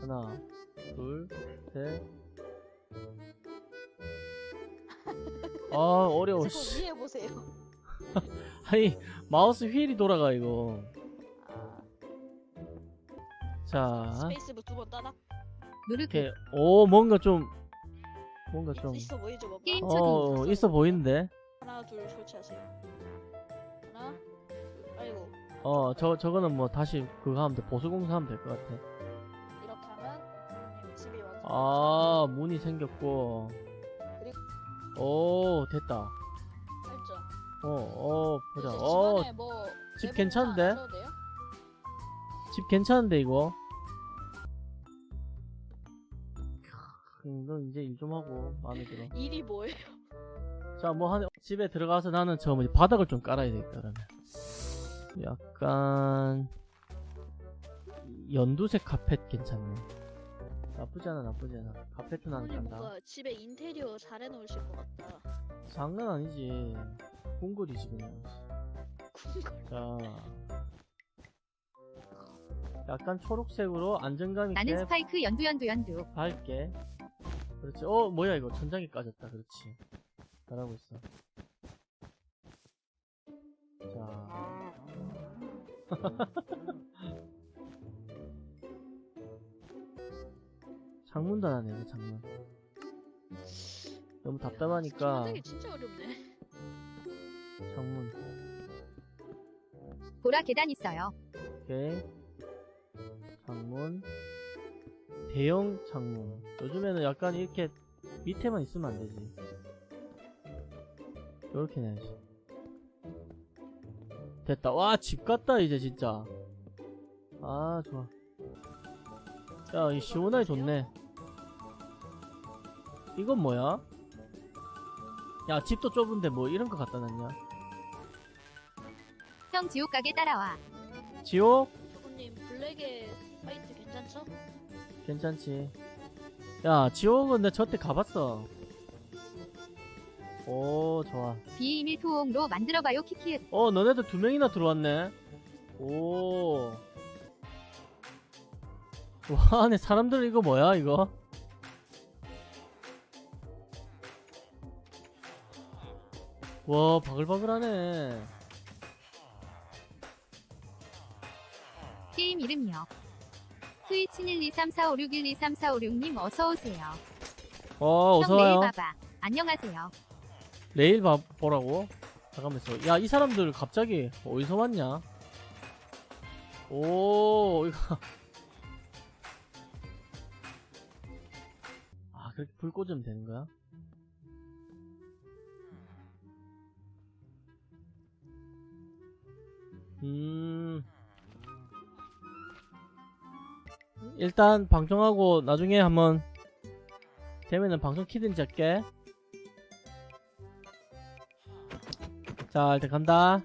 하나, 둘, 셋. 아, 어려워, 조금 씨. 이해해 보세요. 아니, 마우스 휠이 돌아가, 이거. 아, 자, 스페이스부 두번 따라. 누르기 이렇게, 오, 뭔가 좀, 뭔가 좀, 있어 보이죠, 뭔가? 게임 어, 있어 보이는데? 하나, 둘 설치하세요. 하나, 둘, 아이고 어, 저, 저거는 뭐 다시 그거 하면 돼. 보수공사 하면 될 것 같아. 아, 문이 생겼고. 오, 됐다. 알죠? 어, 어, 보자. 이제 어, 집안에 뭐집 괜찮은데? 안 하셔도 돼요? 집 괜찮은데, 이거? 이건 이제 일 좀 하고, 마음에 들어. 일이 뭐예요? 자, 뭐, 한, 집에 들어가서 나는 저, 뭐지, 바닥을 좀 깔아야 되겠다, 그러면. 약간, 연두색 카펫 괜찮네. 나쁘지 않아, 나쁘지 않아. 카펫은 안 부모님 간다. 뭔가 집에 인테리어 잘 해놓으실 것 같다. 장난 아니지. 궁궐이지, 그냥. 자. 약간 초록색으로 안정감 있게 나는 스파이크 연두 연두 연두 밝게. 그렇지. 어, 뭐야, 이거. 천장이 까졌다. 그렇지. 잘하고 있어. 자. 창문 닫아내네, 창문. 너무 답답하니까 만들기 진짜 어렵네. 창문. 보라 계단 있어요 오케이. 창문. 대형 창문. 요즘에는 약간 이렇게 밑에만 있으면 안 되지. 이렇게 내야지. 됐다. 와, 집 같다, 이제 진짜. 아, 좋아. 야, 이 시원하게 좋네. 이건 뭐야? 야, 집도 좁은데 뭐 이런 거 갖다 놨냐? 형 지옥 가게 따라와 지옥? 조금님 블랙의 화이트 괜찮죠? 괜찮지. 야, 지옥은 내 저때 가봤어. 오, 좋아. 비밀 토옹로 만들어봐요 키키 어, 너네들 두 명이나 들어왔네. 오. 와, 안에 사람들 이거 뭐야, 이거? 와, 바글바글하네. 게임 이름이요 트위치 1234561234566님 어서오세요 어, 형 어서와요. 봐봐 안녕하세요 내일 봐, 보라고? 잠깐만 있어. 야, 이 사람들 갑자기 어디서 왔냐? 오, 이거. 아, 그렇게 불 꽂으면 되는 거야? 음. 일단 방송하고 나중에 한번 되면은 방송 키든지 할게. 자, 일단 간다.